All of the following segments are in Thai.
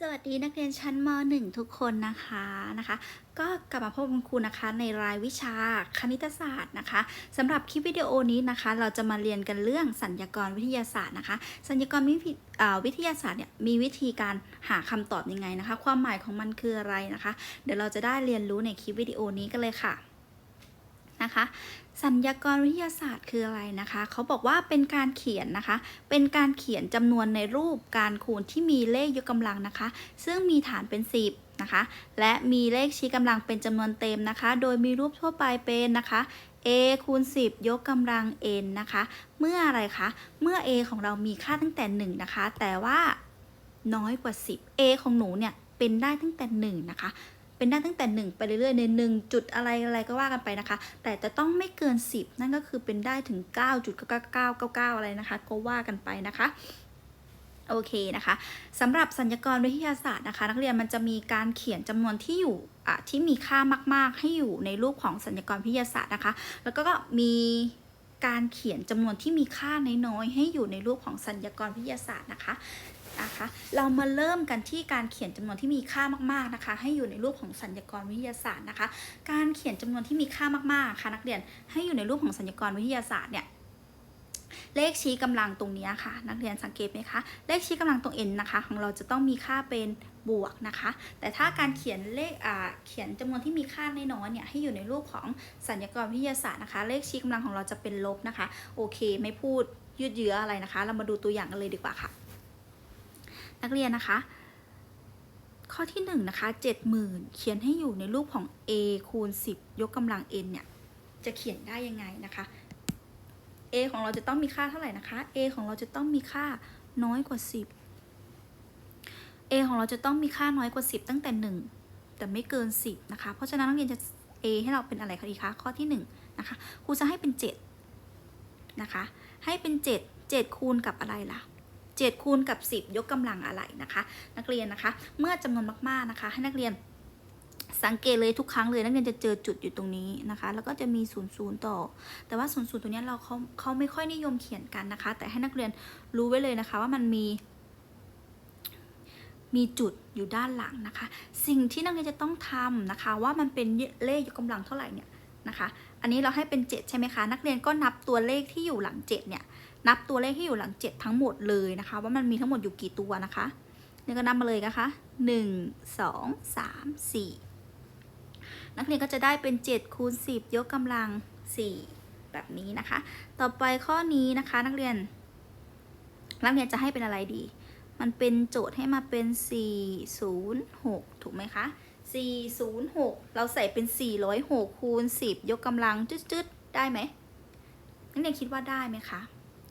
สวัสดีนักเรียนชั้นม .1 ทุกคนนะคะนะคะ ก็กลับมาพบกับคุณครูนะคะ ในรายวิชาคณิตศาสตร์นะคะสำหรับคลิปวิดีโอนี้นะคะ เราจะมาเรียนกันเรื่องสัญญากรวิทยาศาสตร์นะคะ สัญญากรวิทยาวิทยาศาสตร์เนี่ยมีวิธีการหาคำตอบยังไงนะคะ ความหมายของมันคืออะไรนะคะ เดี๋ยวเราจะได้เรียนรู้ในคลิปวิดีโอนี้กันเลยค่ะ นะคะ สัญญากรวิทยาศาสตร์คืออะไรนะคะ เขาบอกว่าเป็นการเขียนนะคะ เป็นการเขียนจำนวนในรูปการคูณที่มีเลขยกกำลังนะคะ ซึ่งมีฐานเป็น 10นะคะ และมีเลขชี้กำลังเป็นจำนวนเต็มนะคะ โดยมีรูปทั่วไปเป็นนะคะ a คูณ 10 ยกกำลัง n นะคะ เมื่ออะไรคะ เมื่อ a ของเรามีค่าตั้งแต่ 1 นะคะ แต่ว่าน้อยกว่า 10 a ของหนูเนี่ยเป็นได้ตั้งแต่ 1 นะคะ เป็นได้ตั้งแต่ 1 ไปเรื่อยๆ ใน 1 จุดอะไรอะไรก็ว่ากันไปนะคะ แต่จะต้องไม่เกิน 10 นั่นก็คือเป็นได้ถึง 9.9999 อะไรนะคะ ก็ว่ากันไปนะคะโอเคนะคะสำหรับสัญญกรวิทยาศาสตร์นะคะ นักเรียนมันจะมีการเขียนจำนวนที่อยู่อะที่มีค่ามาก ๆ ให้อยู่ในรูปของสัญญกรวิทยาศาสตร์นะคะ แล้วก็มีการเขียนจำนวนที่มีค่าน้อยๆให้อยู่ในรูปของสัญญกรวิทยาศาสตร์นะคะ นะคะ เรามาเริ่มกันที่การเขียนจำนวนที่มีค่ามากๆนะคะ ให้อยู่ในรูปของสัญญกรวิทยาศาสตร์นะคะ การเขียนจำนวนที่มีค่ามากๆค่ะนักเรียนให้อยู่ในรูปของสัญญกรวิทยาศาสตร์เนี่ยเลขชี้กำลังตรงนี้ค่ะ นักเรียนสังเกตไหมคะ เลขชี้กำลังตรง n นะคะ ของเราจะต้องมีค่าเป็นบวกนะคะ แต่ถ้าการเขียนเลขเขียนจำนวนที่มีค่าน้อยๆเนี่ยให้อยู่ในรูปของสัญญกรวิทยาศาสตร์นะคะ เลขชี้กำลังของเราจะเป็นลบนะคะ โอเค ไม่พูดยืดเยื้ออะไรนะคะ เรามาดูตัวอย่างกันเลยดีกว่าค่ะ นักเรียนนะคะ ข้อที่1นงนะคะ70,000 เขียนให้อยู่ในรูปของ a คูณ 10 ยกกำลัง n เนี่ย จะเขียนได้ยังไงนะคะ a ของเราจะต้องมีค่าเท่าไหร่นะคะ a ของเราจะต้องมีค่าน้อยกว่า 10 a ของเราจะต้องมีค่าน้อยกว่า 10 ตั้งแต่ 1 แต่ไม่เกิน 10 นะคะ เพราะฉะนั้นนักเรียนจะ a ให้เราเป็นอะไรคะดีคะข้อที่1นะคะครูจะให้เป็น 7 นะคะ ให้เป็น 7 7 คูณกับอะไรล่ะ 7คูณกับ 10 ยกกำลังอะไรนะคะ นักเรียนนะคะ เมื่อจำนวนมากๆนะคะ ให้นักเรียนสังเกตเลยทุกครั้งเลยนักเรียนจะเจอจุดอยู่ตรงนี้นะคะ แล้วก็จะมี0ูนย์ต่อ แต่ว่า0ูนย์ตัวเนี้ยเราเขาเขาไม่ค่อยนิยมเขียนกันนะคะ แต่ให้นักเรียนรู้ไว้เลยนะคะว่ามันมี มีจุดอยู่ด้านหลังนะคะ สิ่งที่นักเรียนจะต้องทำนะคะ ว่ามันเป็นเลขยกกำลังเท่าไหร่เนี่ยนะคะ อันนี้เราให้เป็น 7 ใช่ไหมคะ นักเรียนก็นับตัวเลขที่อยู่หลัง 7 เนี่ย นับตัวเลขที่อยู่หลัง 7 ทั้งหมดเลยนะคะ ว่ามันมีทั้งหมดอยู่กี่ตัวนะคะเนี่ยก็นับมาเลยนะคะ 1 2 3 4 นักเรียนก็จะได้เป็น 7 คูณ 10 ยกกำลัง 4 แบบนี้นะคะ ต่อไปข้อนี้นะคะนักเรียน นักเรียนจะให้เป็นอะไรดี มันเป็นโจทย์ให้มาเป็น 406 ถูกไหมคะ 406 เราใส่เป็น 406 คูณ 10 ยกกำลังจึ๊ดๆ ได้ไหมนักเรียนคิดว่าได้ไหมคะ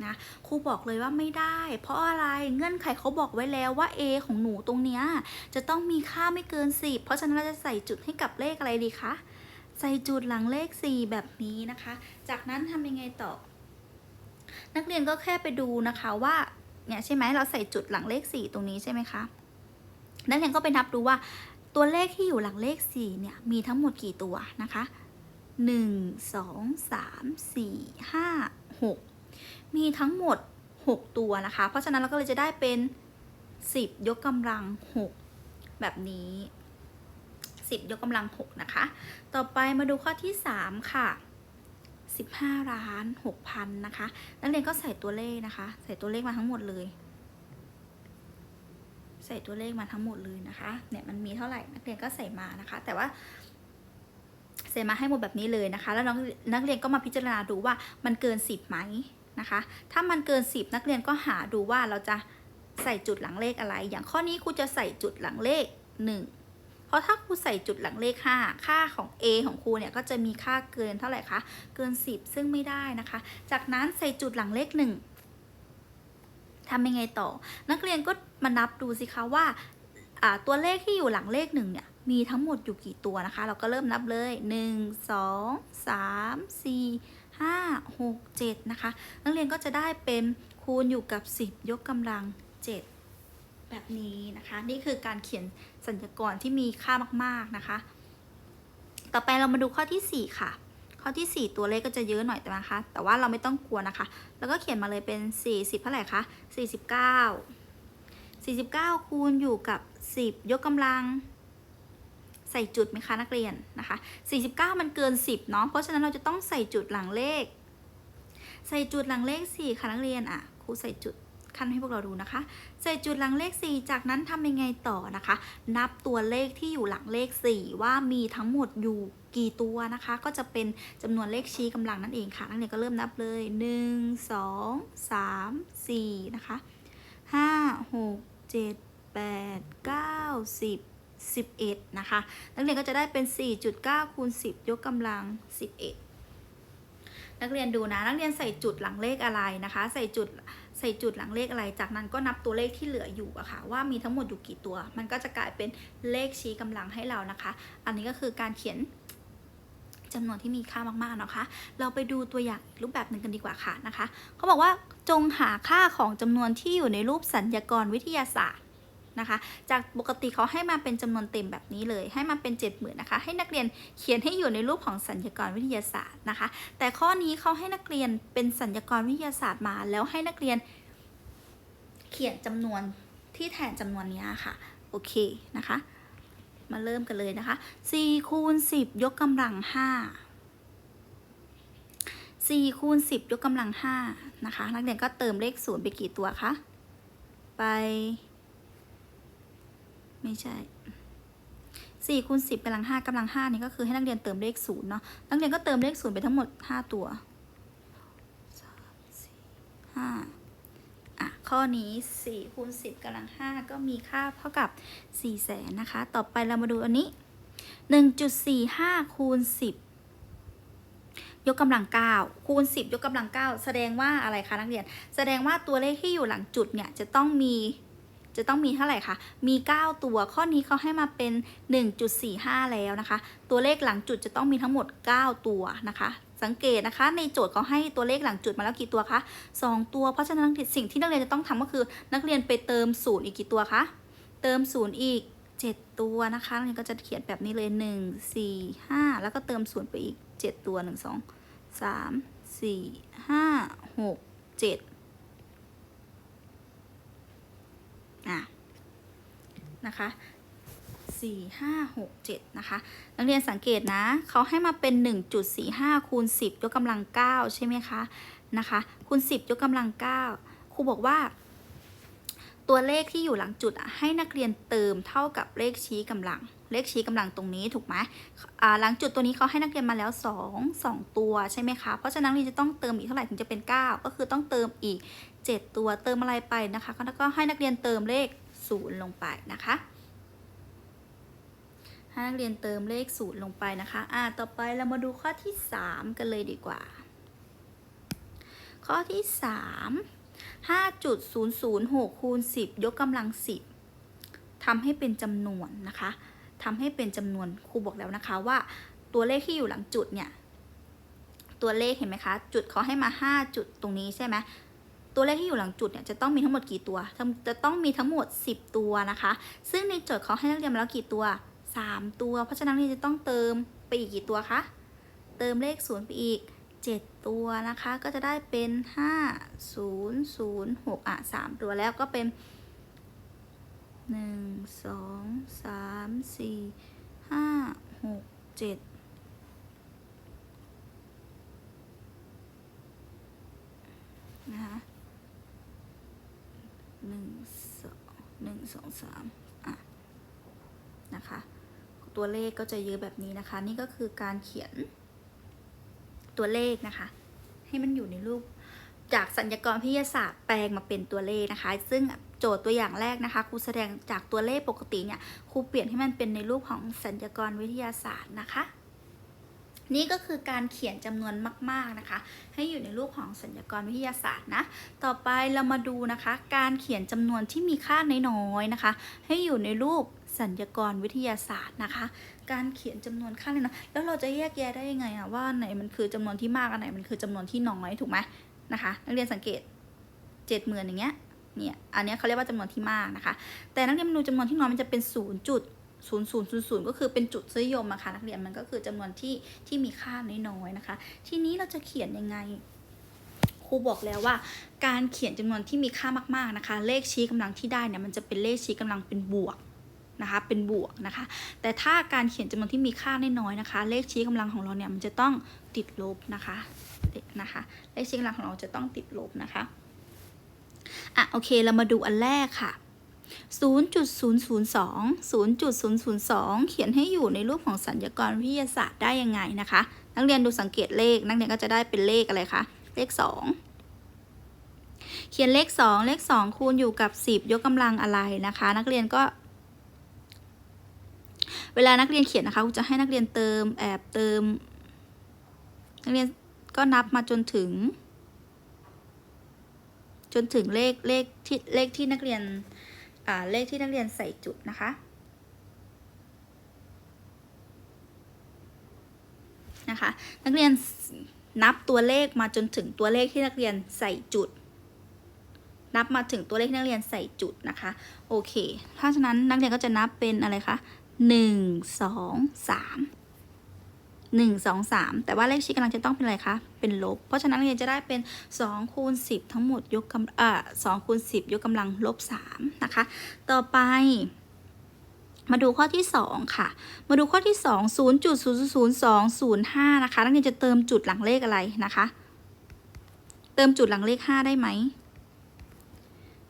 นะครูบอกเลยว่าไม่ได้ เพราะอะไรเงื่อนไขเขาบอกไว้แล้วว่า a ของหนูตรงเนี้ยจะต้องมีค่าไม่เกิน 10 เพราะฉะนั้นเราจะใส่จุดให้กับเลขอะไรดีคะใส่จุดหลังเลข 4 แบบนี้นะคะ จากนั้นทำยังไงต่อ นักเรียนก็แค่ไปดูนะคะว่าเนี่ยใช่ไหมเราใส่จุดหลังเลข 4 ตรงนี้ใช่ไหมคะนักเรียนก็ไปนับดูว่าตัวเลขที่อยู่หลังเลข 4 เนี่ยมีทั้งหมดกี่ตัวนะคะ 1 2 3 4 5 6 มีทั้งหมด 6 ตัวนะคะ เพราะฉะนั้นเราก็เลยจะได้เป็น 10 ยกกำลัง 6 แบบนี้ 10 ยกกำลัง 6 นะคะ ต่อไปมาดูข้อที่ 3 ค่ะ 15ล้าน6,000นะคะ นักเรียนก็ใส่ตัวเลขนะคะ ใส่ตัวเลขมาทั้งหมดเลย ใส่ตัวเลขมาทั้งหมดเลยนะคะ เนี่ยมันมีเท่าไหร่นักเรียนก็ใส่มานะคะ แต่ว่าใส่มาให้หมดแบบนี้เลยนะคะ แล้วนักเรียนก็มาพิจารณาดูว่ามันเกิน 10ไหม นะคะ ถ้ามันเกิน 10 นักเรียนก็หาดูว่าเราจะใส่จุดหลังเลขอะไร อย่างข้อนี้ครูจะใส่จุดหลังเลข 1 เพราะถ้าครูใส่จุดหลังเลข 5 ค่าของ a ของครูเนี่ยก็จะมีค่าเกินเท่าไหร่คะ เกิน 10 ซึ่งไม่ได้นะคะ จากนั้นใส่จุดหลังเลข 1ทำยังไงต่อ นักเรียนก็มานับดูสิคะว่าตัวเลขที่อยู่หลังเลขหนึ่งเนี่ยมีทั้งหมดอยู่กี่ตัวนะคะ เราก็เริ่มนับเลย 1 2 3 4 5 6 7 นะคะ นักเรียนก็จะได้เป็นคูณอยู่กับ 10 ยกกำลัง 7 แบบนี้นะคะ นี่คือการเขียนสัญญากรที่มีค่ามาก ๆ นะคะ ต่อไปเรามาดูข้อที่ 4 ค่ะ ข้อที่ 4 ตัวเลขก็จะเยอะหน่อยแต่นะคะ แต่ว่าเราไม่ต้องกลัวนะคะ แล้วก็เขียนมาเลยเป็น 40 เท่าไหร่คะ 49 49 คูณอยู่กับ 10 ยกกำลัง ใส่จุดไหมคะนักเรียนนะคะ 49 มันเกิน 10เนาะเพราะฉะนั้นเราจะต้องใส่จุดหลังเลข ใส่จุดหลังเลข4ค่ะนักเรียนอะครูใส่จุดขั้นให้พวกเราดูนะคะ ใส่จุดหลังเลข 4 จากนั้นทำยังไงต่อนะคะ นับตัวเลขที่อยู่หลังเลข 4 ว่ามีทั้งหมดอยู่กี่ตัวนะคะ ก็จะเป็นจำนวนเลขชี้กำลังนั่นเองค่ะนักเรียนก็เริ่มนับเลย 1 2 3 4 นะคะ 5 6 7 8 9 10 11 นะคะ นักเรียนก็จะได้เป็น 4.9คูณ10 ยกกำลัง 11 นักเรียนดูนะ นักเรียนใส่จุดหลังเลขอะไรนะคะ ใส่จุดใส่จุดหลังเลขอะไร จากนั้นก็นับตัวเลขที่เหลืออยู่อะค่ะ ว่ามีทั้งหมดอยู่กี่ตัว มันก็จะกลายเป็นเลขชี้กำลังให้เรานะคะ อันนี้ก็คือการเขียนจำนวนที่มีค่ามากๆนะคะ เราไปดูตัวอย่างรูปแบบหนึ่งกันดีกว่าค่ะนะคะ เขาบอกว่าจงหาค่าของจำนวนที่อยู่ในรูปสัญญากรวิทยาศาสตร์ นะคะ จากปกติเขาให้มาเป็นจำนวนเต็มแบบนี้เลย ให้มาเป็น 7 0,000นะคะให้นักเรียนเขียนให้อยู่ในรูปของสัญญากรวิทยาศาสตร์นะคะ แต่ข้อนี้เขาให้นักเรียนเป็นสัญญากรวิทยาศาสตร์มา แล้วให้นักเรียนเขียนจำนวนที่แทนจำนวนนี้ค่ะ โอเคนะคะ มาเริ่มกันเลยนะคะ4คูณ10 ยกกำลัง5 4คูณ10 ยกกำลัง5นะคะ นักเรียนก็เติมเลขศูนย์ไปกี่ตัวคะ ไป ไม่ใช่4คูณ10กำลัง5กำลัง5นี่ก็คือให้นักเรียนเติมเลขศูนย์เนาะนักเรียนก็เติมเลขศูนย์ไปทั้งหมด5ตัว3 4 5อะข้อนี้4คูณ10กำลัง5ก็มีค่าเท่ากับ4แสนนะคะ ต่อไปเรามาดูอันนี้1.45คูณ10ยกกำลัง9คูณ10ยกกำลัง9แสดงว่าอะไรคะนักเรียน แสดงว่าตัวเลขที่อยู่หลังจุดเนี่ยจะต้องมี จะต้องมีเท่าไหร่คะ มี 9 ตัวข้อนี้เขาให้มาเป็น 1.45 แล้วนะคะ ตัวเลขหลังจุดจะต้องมีทั้งหมด 9 ตัวนะคะ สังเกตนะคะ ในโจทย์เขาให้ตัวเลขหลังจุดมาแล้วกี่ตัวคะ 2 ตัว เพราะฉะนั้นสิ่งที่นักเรียนจะต้องทำก็คือ นักเรียนไปเติมศูนย์อีกกี่ตัวคะ เติมศูนย์อีก 7 ตัวนะคะนักเรียนก็จะเขียนแบบนี้เลย 1 4 5 แล้วก็เติมศูนย์ไปอีก 7 ตัว 1 2 3 4 5 6 7 อะนะคะสี่ห้าหกเจ็ดนะคะนักเรียนสังเกตนะเขาให้มาเป็น1.45คูณ10ยกกำลัง9ใช่ไหมคะนะคะคูณ10ยกกำลัง9ครูบอกว่า ตัวเลขที่อยู่หลังจุดให้นักเรียนเติมเท่ากับเลขชี้กำลัง เลขชี้กำลังตรงนี้ถูกไหมหลังจุดตัวนี้เขาให้นักเรียนมาแล้ว 2 2 ตัวใช่ไหมคะเพราะฉะนั้นนักเรียนจะต้องเติมอีกเท่าไหร่ถึงจะเป็น 9 ก็คือต้องเติมอีก 7 ตัวเติมอะไรไปนะคะแล้วก็ให้นักเรียนเติมเลข 0 ลงไปนะคะให้นักเรียนเติมเลข 0 ลงไปนะคะ อ่า ต่อไปเรามาดูข้อที่ 3 กันเลยดีกว่า ข้อที่ 3 5.006คูณ10 ยกกำลัง 10ทำให้เป็นจำนวนนะคะทำให้เป็นจำนวนครูบอกแล้วนะคะว่าตัวเลขที่อยู่หลังจุดเนี่ย ตัวเลขเห็นไหมคะ จุดเขาให้มา 5 จุดตรงนี้ใช่ไหม ตัวเลขที่อยู่หลังจุดเนี่ยจะต้องมีทั้งหมดกี่ตัว จะต้องมีทั้งหมด 10 ตัวนะคะ ซึ่งในโจทย์เขาให้นักเรียนมาแล้วกี่ตัว 3 ตัว เพราะฉะนั้นเราจะต้องเติมไปอีกกี่ตัวคะ เติมเลขศูนย์ไปอีก 7 ตัวนะคะ ก็จะได้เป็น 5 0 0 6อะ3ตัวแล้วก็เป็น 1 2 3 4 5 6 7นะคะ หนึ่งสองหนึ่งสองสามอะนะคะ ตัวเลขก็จะเยอะแบบนี้นะคะ นี่ก็คือการเขียนตัวเลขนะคะ ให้มันอยู่ในรูปจากสัญญากรวิทยาศาสตร์แปลงมาเป็นตัวเลขนะคะ ซึ่งโจทย์ตัวอย่างแรกนะคะครูแสดงจากตัวเลขปกติเนี่ยครูเปลี่ยนให้มันเป็นในรูปของสัญญากรวิทยาศาสตร์นะคะ นี่ก็คือการเขียนจำนวนมาก ๆนะคะ ให้อยู่ในรูปของสัญญากรวิทยาศาสตร์นะ ต่อไปเรามาดูนะคะ การเขียนจำนวนที่มีค่าน้อยๆนะคะ ให้อยู่ในรูปสัญญากรวิทยาศาสตร์นะคะ การเขียนจำนวนค่าน้อยแล้วเราจะแยกแยะได้ยังไงอะว่าไหนมันคือจำนวนที่มากอันไหนมันคือจำนวนที่น้อยถูกไหมนะคะ นักเรียนสังเกตเจ็ดหมื่นอย่างเงี้ยเนี่ยอันนี้เขาเรียกว่าจำนวนที่มากนะคะ แต่นักเรียนมาดูจำนวนที่น้อยมันจะเป็นศูนย์จุด ศูนย์ศูนย์ศูนย์ศูนย์ก็คือเป็นจุดนิยมอะค่ะนักเรียนมันก็คือจำนวนที่ที่มีค่าน้อยๆนะคะ ทีนี้เราจะเขียนยังไงครูบอกแล้วว่า การเขียนจำนวนที่มีค่ามากๆนะคะ เลขชี้กำลังที่ได้เนี่ยมันจะเป็นเลขชี้กำลังเป็นบวกนะคะเป็นบวกนะคะ แต่ถ้าการเขียนจำนวนที่มีค่าน้อยๆนะคะ เลขชี้กำลังของเราเนี่ยมันจะต้องติดลบนะคะนะคะ เลขชี้กำลังของเราจะต้องติดลบนะคะอะโอเคเรามาดูอันแรกค่ะ 0.002 0.002 เขียนให้อยู่ในรูปของสัญญากรวิทยาศาสตร์ได้ยังไงนะคะ นักเรียนดูสังเกตเลข นักเรียนก็จะได้เป็นเลขอะไรคะ เลข 2 เขียนเลข 2 เลข 2 คูณอยู่กับ 10 ยกกำลังอะไรนะคะ นักเรียนก็ เวลานักเรียนเขียนนะคะครูจะให้นักเรียนเติมแอบเติม นักเรียนก็นับมาจนถึง จนถึงเลขเลขที่เลขที่นักเรียน เลขที่นักเรียนใส่จุดนะคะ นะคะ นักเรียนนับตัวเลขมาจนถึงตัวเลขที่นักเรียนใส่จุด นับมาถึงตัวเลขที่นักเรียนใส่จุดนะคะ โอเค เพราะฉะนั้นนักเรียนก็จะนับเป็นอะไรคะหนึ่งสองสาม หนึ่งสองสามแต่ว่าเลขชี้กำลังจะต้องเป็นอะไรคะ เป็นลบ เพราะฉะนั้นนักเรียนจะได้เป็นสองคูณสิบทั้งหมดยกกำอ่าสองคูณสิบยกกำลังลบสามนะคะ ต่อไป มาดูข้อที่ 2 ค่ะ มาดูข้อที่ 2 0.00205 นะคะ นักเรียนจะเติมจุดหลังเลขอะไรนะคะ เติมจุดหลังเลข 5 ได้ไหม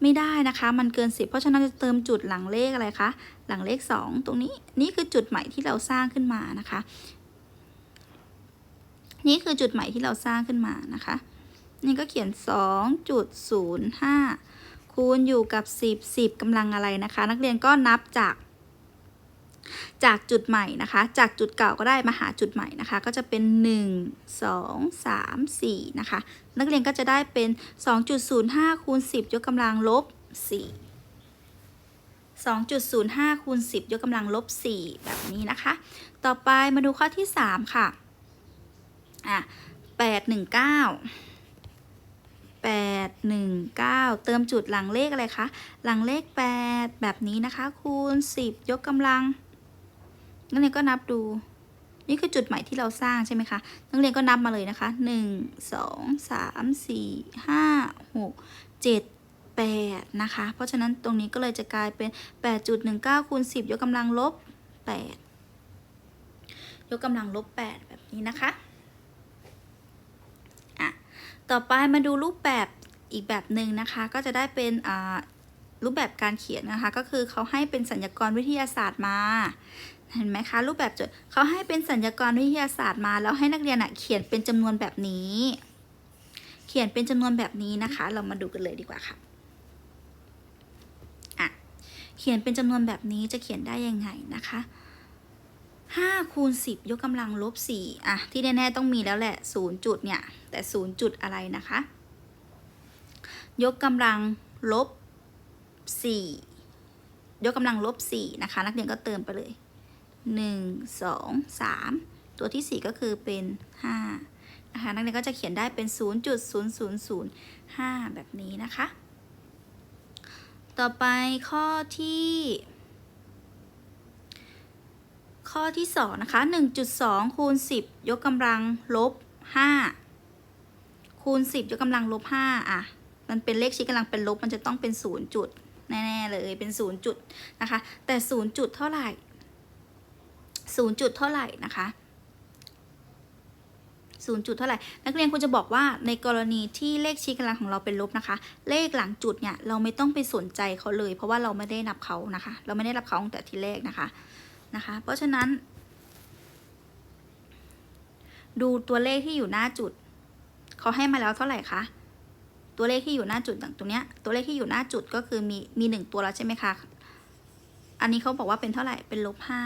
ไม่ได้นะคะ มันเกิน 10 เพราะฉะนั้นจะเติมจุดหลังเลขอะไรคะ หลังเลข 2 ตรงนี้ นี่คือจุดใหม่ที่เราสร้างขึ้นมานะคะ นี่คือจุดใหม่ที่เราสร้างขึ้นมานะคะ นี่ก็เขียน 2.05 คูณอยู่กับ 10 10กำลังอะไรนะคะ นักเรียนก็นับจาก จากจุดใหม่นะคะ จากจุดเก่าก็ได้มาหาจุดใหม่นะคะ ก็จะเป็น 1 2 3 4 นะคะ นักเรียนก็จะได้เป็น 2.05 คูณ 10 ยกกำลังลบ 4 2.05คูณ10 ยกกำลังลบ 4 แบบนี้นะคะ ต่อไปมาดูข้อที่ 3 ค่ะ อะ819 819เติมจุดหลังเลขอะไรคะ หลังเลข8แบบนี้นะคะ คูณ10ยกกำลัง นักเรียนก็นับดู นี่คือจุดใหม่ที่เราสร้างใช่ไหมคะ นักเรียนก็นับมาเลยนะคะ1 2 3 4 5 6 7 8นะคะ เพราะฉะนั้นตรงนี้ก็เลยจะกลายเป็น8.19คูณ10ยกกำลังลบ8ยกกำลังลบ8แบบนี้นะคะอะ ต่อไปมาดูรูปแบบอีกแบบหนึ่งนะคะ ก็จะได้เป็นรูปแบบการเขียนนะคะ ก็คือเขาให้เป็นสัญญากรวิทยาศาสตร์มาเห็นไหมคะ รูปแบบจดเขาให้เป็นสัญญากรวิทยาศาสตร์มาแล้วให้นักเรียนเขียนเป็นจำนวนแบบนี้ เขียนเป็นจำนวนแบบนี้นะคะ เรามาดูกันเลยดีกว่าค่ะอะเขียนเป็นจำนวนแบบนี้จะเขียนได้ยังไงนะคะ 5คูณ10 ยกกำลังลบ4อะ ที่แน่ๆต้องมีแล้วแหละ 0 จุดเนี่ย แต่ 0 จุดอะไรนะคะ ยกกำลังลบ4ยกกำลังลบ4นะคะ นักเรียนก็เติมไปเลย 1 2 3 ตัวที่ 4 ก็คือเป็น5นะคะ นักเรียนก็จะเขียนได้เป็น 0.0005 แบบนี้นะคะ ต่อไปข้อที่ ข้อที่ 2 นะคะ 1.2 คูณ 10 ยกกำลังลบ 5 คูณ 10 ยกกำลังลบ 5 อะ มันเป็นเลขชี้กำลังเป็นลบ มันจะต้องเป็น 0 จุด แน่ ๆ เลยเป็น 0 จุดนะคะ แต่ 0 จุดเท่าไหร่ 0 จุดเท่าไหร่นะคะ0จุดเท่าไหร่ นักเรียนควรจะบอกว่าในกรณีที่เลขชี้กำลังของเราเป็นลบนะคะ เลขหลังจุดเนี่ยเราไม่ต้องไปสนใจเขาเลย เพราะว่าเราไม่ได้นับเขานะคะ เราไม่ได้นับเขาตั้งแต่ทีแรกนะคะ นะคะ เพราะฉะนั้น ดูตัวเลขที่อยู่หน้าจุด เขาให้มาแล้วเท่าไหร่คะ ตัวเลขที่อยู่หน้าจุดตรงเนี้ย ตัวเลขที่อยู่หน้าจุดก็คือมีมีหนึ่งตัวแล้วใช่ไหมคะ อันนี้เขาบอกว่าเป็นเท่าไหร่ เป็นลบห้า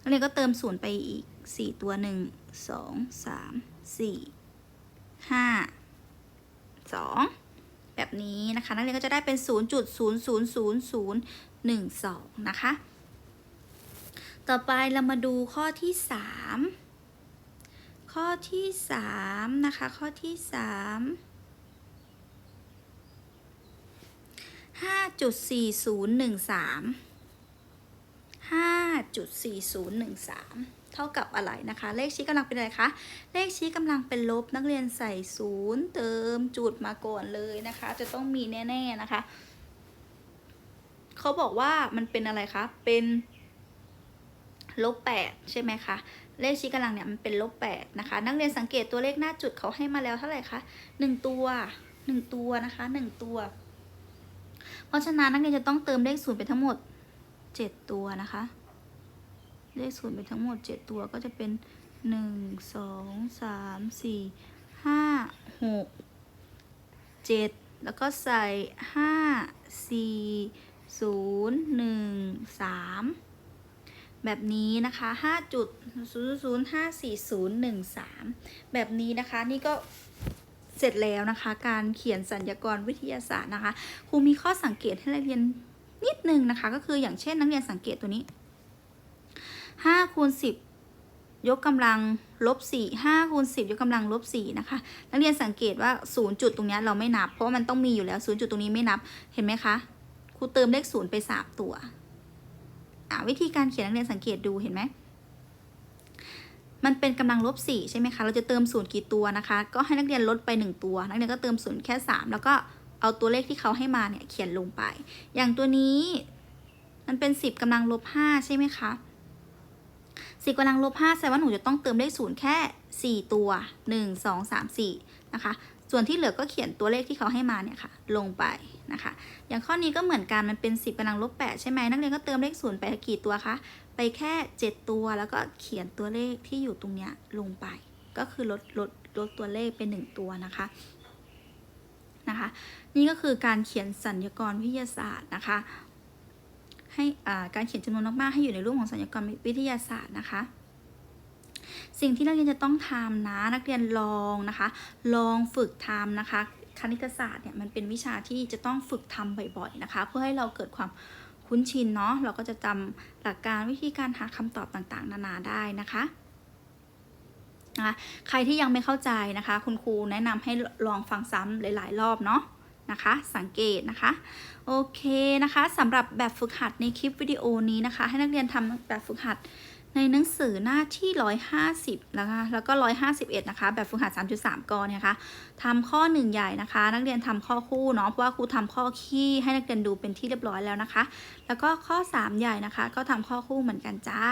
นักเรียนก็เติมศูนย์ไปอีกสี่ตัวหนึ่งสองสามสี่ห้าสองแบบนี้นะคะ นักเรียนก็จะได้เป็นศูนย์จุดศูนย์ศูนย์ศูนย์ศูนย์หนึ่งสองนะคะ ต่อไปเรามาดูข้อที่สามข้อที่สามนะคะ ข้อที่สามห้าจุดสี่ศูนย์หนึ่งสามห้าจุดสี่ศูนย์หนึ่งสามเท่ากับอะไรนะคะ เลขชี้กำลังเป็นอะไรคะ เลขชี้กำลังเป็นลบนักเรียนใส่ศูนย์เติมจุดมาก่อนเลยนะคะ จะต้องมีแน่ ๆ นะคะ เขาบอกว่ามันเป็นอะไรคะ เป็น ลบแปดใช่ไหมคะ เลขชี้กำลังเนี่ยมันเป็นลบแปดนะคะ นักเรียนสังเกตตัวเลขหน้าจุดเขาให้มาแล้วเท่าไหร่คะหนึ่งตัวหนึ่งตัวนะคะหนึ่งตัว เพราะฉะนั้นนักเรียนจะต้องเติมเลขศูนย์ไปทั้งหมดเจ็ดตัวนะคะ เลขศูนย์ไปทั้งหมดเจ็ดตัวก็จะเป็นหนึ่งสองสามสี่ห้าหกเจ็ดแล้วก็ใส่ห้าสี่ศูนย์หนึ่งสาม แบบนี้นะคะห้าจุดศูนย์ศูนย์ห้าสี่ศูนย์หนึ่งสามแบบนี้นะคะ นี่ก็เสร็จแล้วนะคะ การเขียนสัญญากรวิทยาศาสตร์นะคะครูมีข้อสังเกตให้นักเรียนนิดนึงนะคะ ก็คืออย่างเช่นนักเรียนสังเกตตัวนี้ห้าคูณสิบยกกำลังลบสี่ห้าคูณสิบยกกำลังลบสี่นะคะ นักเรียนสังเกตว่าศูนย์จุดตรงนี้เราไม่นับ เพราะมันต้องมีอยู่แล้วศูนย์จุดตรงนี้ไม่นับ เห็นไหมคะ ครูเติมเลขศูนย์ไปสามตัว วิธีการเขียนนักเรียนสังเกตดูเห็นไหมมันเป็นกำลังลบสี่ใช่ไหมคะ เราจะเติมศูนย์กี่ตัวนะคะ ก็ให้นักเรียนลดไปหนึ่งตัว นักเรียนก็เติมศูนย์แค่สามแล้วก็เอาตัวเลขที่เขาให้มาเนี่ยเขียนลงไป อย่างตัวนี้ มันเป็นสิบกำลังลบห้าใช่ไหมคะสิบกำลังลบห้าแสดงว่าหนูจะต้องเติมเลขศูนย์แค่สี่ตัวหนึ่งสองสามสี่นะคะ ส่วนที่เหลือก็เขียนตัวเลขที่เขาให้มาเนี่ยค่ะ ลงไป นะคะ อย่างข้อนี้ก็เหมือนกันมันเป็นสิบกำลังลบแปดใช่ไหมนักเรียนก็เติมเลขศูนย์ไปกี่ตัวคะ ไปแค่เจ็ดตัวแล้วก็เขียนตัวเลขที่อยู่ตรงเนี้ยลงไป ก็คือลดลดลดตัวเลขเป็นหนึ่งตัวนะคะนะคะ นี่ก็คือการเขียนสัญญกรวิทยาศาสตร์นะคะ ให้อ่าการเขียนจำนวนมากๆให้อยู่ในรูปของสัญญกรวิทยาศาสตร์นะคะสิ่งที่นักเรียนจะต้องทำนะ นักเรียนลองนะคะ ลองฝึกทำนะคะ คณิตศาสตร์เนี่ยมันเป็นวิชาที่จะต้องฝึกทำบ่อยๆนะคะ เพื่อให้เราเกิดความคุ้นชินเนาะเราก็จะจำหลักการวิธีการหาคำตอบต่างๆ นานาได้นะคะนะคะใครที่ยังไม่เข้าใจนะคะ คุณครูแนะนำให้ลองฟังซ้ำหลาย ๆ รอบเนาะนะคะ สังเกตนะคะ โอเคนะคะสำหรับแบบฝึกหัดในคลิปวิดีโอนี้นะคะ ให้นักเรียนทำแบบฝึกหัด ในหนังสือหน้าที่ 150 นะคะ แล้วก็ 151 นะคะ แบบฝึกหัด 3.3กเนี่ยนะคะทำข้อ 1 ใหญ่นะคะ นักเรียนทำข้อคู่เนาะ เพราะว่าครูทำข้อขี้ให้นักเรียนดูเป็นที่เรียบร้อยแล้วนะคะ แล้วก็ข้อ 3 ใหญ่นะคะ ก็ทำข้อคู่เหมือนกันจ้า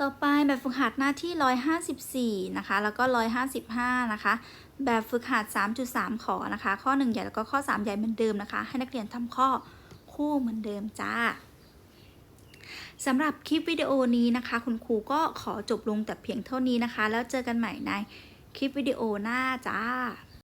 ต่อไปแบบฝึกหัดหน้าที่ 154 นะคะ แล้วก็ 155 นะคะ แบบฝึกหัด 3.3 ขอนะคะ ข้อ 1 ใหญ่แล้วก็ข้อ 3 ใหญ่เหมือนเดิมนะคะ ให้นักเรียนทำข้อคู่เหมือนเดิมจ้า สำหรับคลิปวิดีโอนี้นะคะ คุณครูก็ขอจบลงแต่เพียงเท่านี้นะคะ แล้วเจอกันใหม่ในคลิปวิดีโอหน้าจ้า